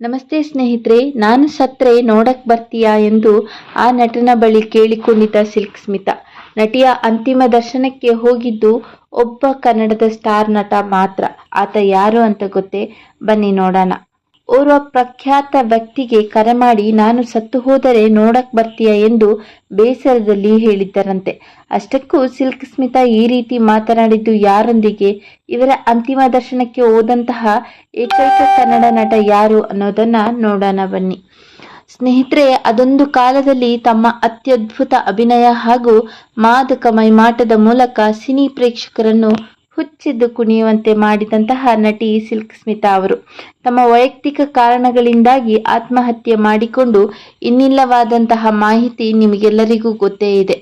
ನಮಸ್ತೆ ಸ್ನೇಹಿತರೆ, ನಾನು ಸತ್ರೆ ನೋಡಕ್ ಬರ್ತೀಯಾ ಎಂದು ಆ ನಟನ ಬಳಿ ಕೇಳಿಕೊಂಡಿದ್ದ ಸಿಲ್ಕ್ ಸ್ಮಿತಾ. ನಟಿಯ ಅಂತಿಮ ದರ್ಶನಕ್ಕೆ ಹೋಗಿದ್ದು ಒಬ್ಬ ಕನ್ನಡದ ಸ್ಟಾರ್ ನಟ ಮಾತ್ರ. ಆತ ಯಾರು ಅಂತ ಗೊತ್ತೇ? ಬನ್ನಿ ನೋಡೋಣ. ಓರ್ವ ಪ್ರಖ್ಯಾತ ವ್ಯಕ್ತಿಗೆ ಕರೆ ಮಾಡಿ, ನಾನು ಸತ್ತು ಹೋದರೆ ನೋಡಕ್ ಬರ್ತೀಯ? ಎಂದು ಬೇಸರದಲ್ಲಿ ಹೇಳಿದ್ದರಂತೆ. ಅಷ್ಟಕ್ಕೂ ಸಿಲ್ಕ್ ಸ್ಮಿತಾ ಈ ರೀತಿ ಮಾತನಾಡಿದ್ದು ಯಾರೊಂದಿಗೆ? ಇವರ ಅಂತಿಮ ದರ್ಶನಕ್ಕೆ ಹೋದಂತಹ ಏಕೈಕ ಕನ್ನಡ ನಟ ಯಾರು ಅನ್ನೋದನ್ನ ನೋಡೋಣ ಬನ್ನಿ. ಸ್ನೇಹಿತರೆ, ಅದೊಂದು ಕಾಲದಲ್ಲಿ ತಮ್ಮ ಅತ್ಯದ್ಭುತ ಅಭಿನಯ ಹಾಗೂ ಮಾದಕ ಮೈಮಾಟದ ಮೂಲಕ ಸಿನಿ ಪ್ರೇಕ್ಷಕರನ್ನು ಹುಚ್ಚೆದ್ದು ಕುಣಿಯುವಂತೆ ಮಾಡಿದಂತಹ ನಟಿ ಸಿಲ್ಕ್ ಸ್ಮಿತಾ ಅವರು. ತಮ್ಮ ವೈಯಕ್ತಿಕ ಕಾರಣಗಳಿಂದಾಗಿ ಆತ್ಮಹತ್ಯೆ ಮಾಡಿಕೊಂಡು ಇನ್ನಿಲ್ಲವಾದಂತಹ ಮಾಹಿತಿ ನಿಮಗೆಲ್ಲರಿಗೂ ಗೊತ್ತೇ ಇದೆ.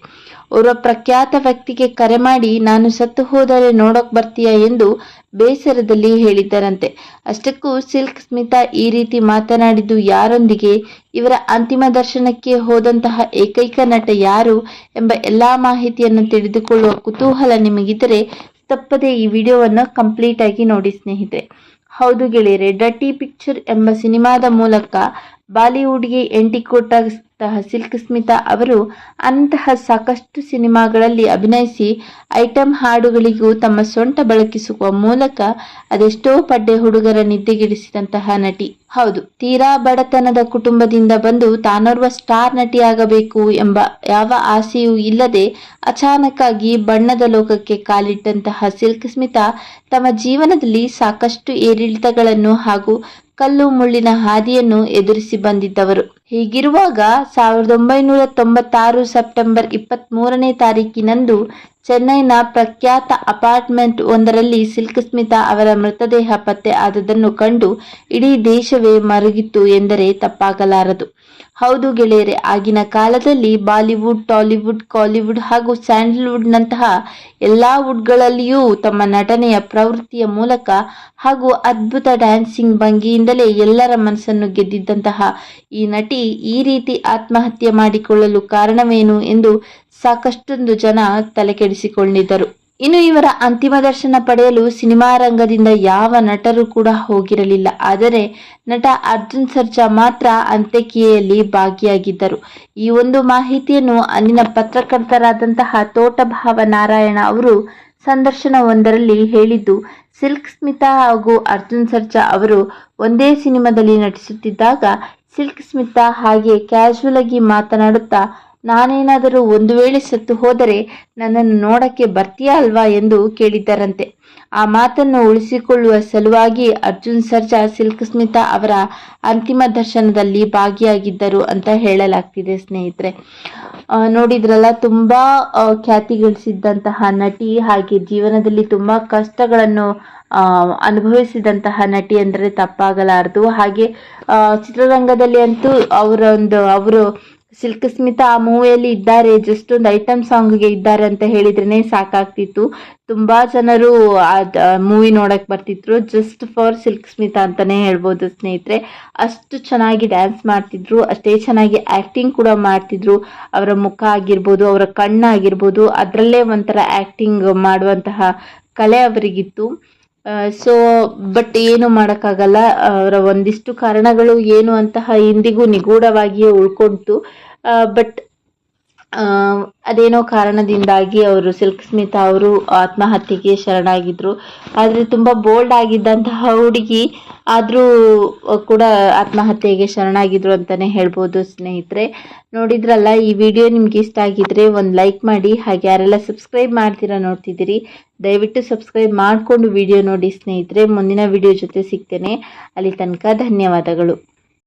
ಓರ್ವ ಪ್ರಖ್ಯಾತ ವ್ಯಕ್ತಿಗೆ ಕರೆ ಮಾಡಿ, ನಾನು ಸತ್ತು ಹೋದರೆ ನೋಡಕ್ ಬರ್ತೀಯ? ಎಂದು ಬೇಸರದಲ್ಲಿ ಹೇಳಿದ್ದರಂತೆ. ಅಷ್ಟಕ್ಕೂ ಸಿಲ್ಕ್ ಸ್ಮಿತಾ ಈ ರೀತಿ ಮಾತನಾಡಿದ್ದು ಯಾರೊಂದಿಗೆ? ಇವರ ಅಂತಿಮ ದರ್ಶನಕ್ಕೆ ಹೋದಂತಹ ಏಕೈಕ ನಟ ಯಾರು? ಎಂಬ ಎಲ್ಲಾ ಮಾಹಿತಿಯನ್ನು ತಿಳಿದುಕೊಳ್ಳುವ ಕುತೂಹಲ ನಿಮಗಿದ್ದರೆ ತಪ್ಪದೆ ಈ ವಿಡಿಯೋವನ್ನು ಕಂಪ್ಲೀಟ್ ಆಗಿ ನೋಡಿ ಸ್ನೇಹಿತರೆ. ಹೌದು ಗೆಳೆಯರೆ, ಡಟ್ಟಿ ಪಿಕ್ಚರ್ ಎಂಬ ಸಿನಿಮಾದ ಮೂಲಕ ಬಾಲಿವುಡ್ಗೆ ಎಂಟಿ ಸಿಲ್ಕ್ ಸ್ಮಿತಾ ಅವರು ಅಂತಹ ಸಾಕಷ್ಟು ಸಿನಿಮಾಗಳಲ್ಲಿ ಅಭಿನಯಿಸಿ ಐಟಂ ಹಾಡುಗಳಿಗೂ ತಮ್ಮ ಸೊಂಟ ಬಳಕಿಸುವ ಮೂಲಕ ಅದೆಷ್ಟೋ ಪಡ್ಡೆ ಹುಡುಗರ ನಿದ್ದೆಗಿಡಿಸಿದಂತಹ ನಟಿ. ಹೌದು, ತೀರಾ ಬಡತನದ ಕುಟುಂಬದಿಂದ ಬಂದು ತಾನೋರ್ವ ಸ್ಟಾರ್ ನಟಿಯಾಗಬೇಕು ಎಂಬ ಯಾವ ಆಸೆಯೂ ಇಲ್ಲದೆ ಅಚಾನಕ್ಕಾಗಿ ಬಣ್ಣದ ಲೋಕಕ್ಕೆ ಕಾಲಿಟ್ಟಂತಹ ಸಿಲ್ಕ್ ಸ್ಮಿತಾ ತಮ್ಮ ಜೀವನದಲ್ಲಿ ಸಾಕಷ್ಟು ಏರಿಳಿತಗಳನ್ನು ಹಾಗೂ ಕಲ್ಲು ಮುಳ್ಳಿನ ಹಾದಿಯನ್ನು ಎದುರಿಸಿ ಬಂದಿದ್ದವರು. ಹೀಗಿರುವಾಗ ಸಾವಿರದ ಒಂಬೈನೂರ ತೊಂಬತ್ತಾರು ಸೆಪ್ಟೆಂಬರ್ ಇಪ್ಪತ್ತ್ ಮೂರನೇ ತಾರೀಕಿನಂದು ಚೆನ್ನೈನ ಪ್ರಖ್ಯಾತ ಅಪಾರ್ಟ್ಮೆಂಟ್ ಒಂದರಲ್ಲಿ ಸಿಲ್ಕ್ ಸ್ಮಿತಾ ಅವರ ಮೃತದೇಹ ಪತ್ತೆ ಆದದನ್ನು ಕಂಡು ಇಡೀ ದೇಶವೇ ಮರುಗಿತ್ತು ಎಂದರೆ ತಪ್ಪಾಗಲಾರದು. ಹೌದು ಗೆಳೆಯರೆ, ಆಗಿನ ಕಾಲದಲ್ಲಿ ಬಾಲಿವುಡ್, ಟಾಲಿವುಡ್, ಕಾಲಿವುಡ್ ಹಾಗೂ ಸ್ಯಾಂಡಲ್ವುಡ್ನಂತಹ ಎಲ್ಲಾ ವುಡ್ಗಳಲ್ಲಿಯೂ ತಮ್ಮ ನಟನೆಯ ಪ್ರವೃತ್ತಿಯ ಮೂಲಕ ಹಾಗೂ ಅದ್ಭುತ ಡ್ಯಾನ್ಸಿಂಗ್ ಭಂಗಿಯಿಂದಲೇ ಎಲ್ಲರ ಮನಸ್ಸನ್ನು ಗೆದ್ದಿದ್ದಂತಹ ಈ ನಟಿ ಈ ರೀತಿ ಆತ್ಮಹತ್ಯೆ ಮಾಡಿಕೊಳ್ಳಲು ಕಾರಣವೇನು ಎಂದು ಸಾಕಷ್ಟೊಂದು ಜನ ತಲೆಕೆಡಿಸಿಕೊಂಡಿದ್ದರು ಇನ್ನು ಇವರ ಅಂತಿಮ ದರ್ಶನ ಪಡೆಯಲು ಸಿನಿಮಾ ರಂಗದಿಂದ ಯಾವ ನಟರು ಕೂಡ ಹೋಗಿರಲಿಲ್ಲ. ಆದರೆ ನಟ ಅರ್ಜುನ್ ಸರ್ಜಾ ಮಾತ್ರ ಅಂತ್ಯಕ್ರಿಯೆಯಲ್ಲಿ ಭಾಗಿಯಾಗಿದ್ದರು. ಈ ಒಂದು ಮಾಹಿತಿಯನ್ನು ಅಂದಿನ ಪತ್ರಕರ್ತರಾದಂತಹ ತೋಟಭಾವ ನಾರಾಯಣ ಅವರು ಸಂದರ್ಶನವೊಂದರಲ್ಲಿ ಹೇಳಿದ್ದು, ಸಿಲ್ಕ್ ಸ್ಮಿತಾ ಹಾಗೂ ಅರ್ಜುನ್ ಸರ್ಜಾ ಅವರು ಒಂದೇ ಸಿನಿಮಾದಲ್ಲಿ ನಟಿಸುತ್ತಿದ್ದಾಗ ಸಿಲ್ಕ್ ಸ್ಮಿತಾ ಹಾಗೆ ಕ್ಯಾಶುವಲ್ ಆಗಿ ಮಾತನಾಡುತ್ತಾ ನಾನೇನಾದರೂ ಒಂದು ವೇಳೆ ಸತ್ತು ಹೋದರೆ ನನ್ನನ್ನು ನೋಡಕ್ಕೆ ಬರ್ತೀಯಾ ಅಲ್ವಾ ಎಂದು ಕೇಳಿದ್ದರಂತೆ. ಆ ಮಾತನ್ನು ಉಳಿಸಿಕೊಳ್ಳುವ ಸಲುವಾಗಿ ಅರ್ಜುನ್ ಸರ್ಜಾ ಸಿಲ್ಕ್ ಸ್ಮಿತಾ ಅವರ ಅಂತಿಮ ದರ್ಶನದಲ್ಲಿ ಭಾಗಿಯಾಗಿದ್ದರು ಅಂತ ಹೇಳಲಾಗ್ತಿದೆ ಸ್ನೇಹಿತರೆ. ನೋಡಿದ್ರಲ್ಲ, ತುಂಬ ಖ್ಯಾತಿ ಗಳಿಸಿದ್ದಂತಹ ನಟಿ ಹಾಗೆ ಜೀವನದಲ್ಲಿ ತುಂಬ ಕಷ್ಟಗಳನ್ನು ಅನುಭವಿಸಿದಂತಹ ನಟಿ ಅಂದರೆ ತಪ್ಪಾಗಲಾರದು. ಹಾಗೆ ಚಿತ್ರರಂಗದಲ್ಲಿ ಅಂತೂ ಅವರೊಂದು, ಅವರು ಸಿಲ್ಕ್ ಸ್ಮಿತಾ ಆ ಮೂವಿಯಲ್ಲಿ ಇದ್ದಾರೆ ಜಸ್ಟ್ ಒಂದು ಐಟಮ್ ಸಾಂಗ್ಗೆ ಇದ್ದಾರೆ ಅಂತ ಹೇಳಿದ್ರೇನೆ ಸಾಕಾಗ್ತಿತ್ತು. ತುಂಬಾ ಜನರು ಆ ಮೂವಿ ನೋಡಕ್ ಬರ್ತಿದ್ರು. ಜಸ್ಟ್ ಫಾರ್ ಸಿಲ್ಕ್ ಸ್ಮಿತಾ ಅಂತಾನೆ ಹೇಳ್ಬೋದು ಸ್ನೇಹಿತರೆ. ಅಷ್ಟು ಚೆನ್ನಾಗಿ ಡ್ಯಾನ್ಸ್ ಮಾಡ್ತಿದ್ರು, ಅಷ್ಟೇ ಚೆನ್ನಾಗಿ ಆಕ್ಟಿಂಗ್ ಕೂಡ ಮಾಡ್ತಿದ್ರು. ಅವರ ಮುಖ ಆಗಿರ್ಬೋದು, ಅವರ ಕಣ್ಣಾಗಿರ್ಬೋದು, ಅದರಲ್ಲೇ ಒಂಥರ ಆಕ್ಟಿಂಗ್ ಮಾಡುವಂತಹ ಕಲೆ ಅವರಿಗಿತ್ತು. ಸೊ ಬಟ್ ಏನು ಮಾಡೋಕ್ಕಾಗಲ್ಲ. ಅವರ ಒಂದಿಷ್ಟು ಕಾರಣಗಳು ಏನು ಅಂತಹ ಇಂದಿಗೂ ನಿಗೂಢವಾಗಿಯೇ ಉಳ್ಕೊಂತು. ಬಟ್ ಅದೇನೋ ಕಾರಣದಿಂದಾಗಿ ಅವರು ಸಿಲ್ಕ್ ಸ್ಮಿತಾ ಅವರು ಆತ್ಮಹತ್ಯೆಗೆ ಶರಣಾಗಿದ್ರು. ಆದರೆ ತುಂಬ ಬೋಲ್ಡ್ ಆಗಿದ್ದಂತಹ ಹುಡುಗಿ ಆದರೂ ಕೂಡ ಆತ್ಮಹತ್ಯೆಗೆ ಶರಣಾಗಿದ್ರು ಅಂತಲೇ ಹೇಳ್ಬೋದು ಸ್ನೇಹಿತರೆ. ನೋಡಿದ್ರಲ್ಲ, ಈ ವಿಡಿಯೋ ನಿಮ್ಗೆ ಇಷ್ಟ ಆಗಿದ್ರೆ ಒಂದು ಲೈಕ್ ಮಾಡಿ, ಹಾಗೆ ಯಾರೆಲ್ಲ ಸಬ್ಸ್ಕ್ರೈಬ್ ಮಾಡ್ತೀರಾ ನೋಡ್ತಿದ್ದೀರಿ, ದಯವಿಟ್ಟು ಸಬ್ಸ್ಕ್ರೈಬ್ ಮಾಡಿಕೊಂಡು ವಿಡಿಯೋ ನೋಡಿ ಸ್ನೇಹಿತರೆ. ಮುಂದಿನ ವಿಡಿಯೋ ಜೊತೆ ಸಿಗ್ತೇನೆ. ಅಲ್ಲಿ ತನಕ ಧನ್ಯವಾದಗಳು.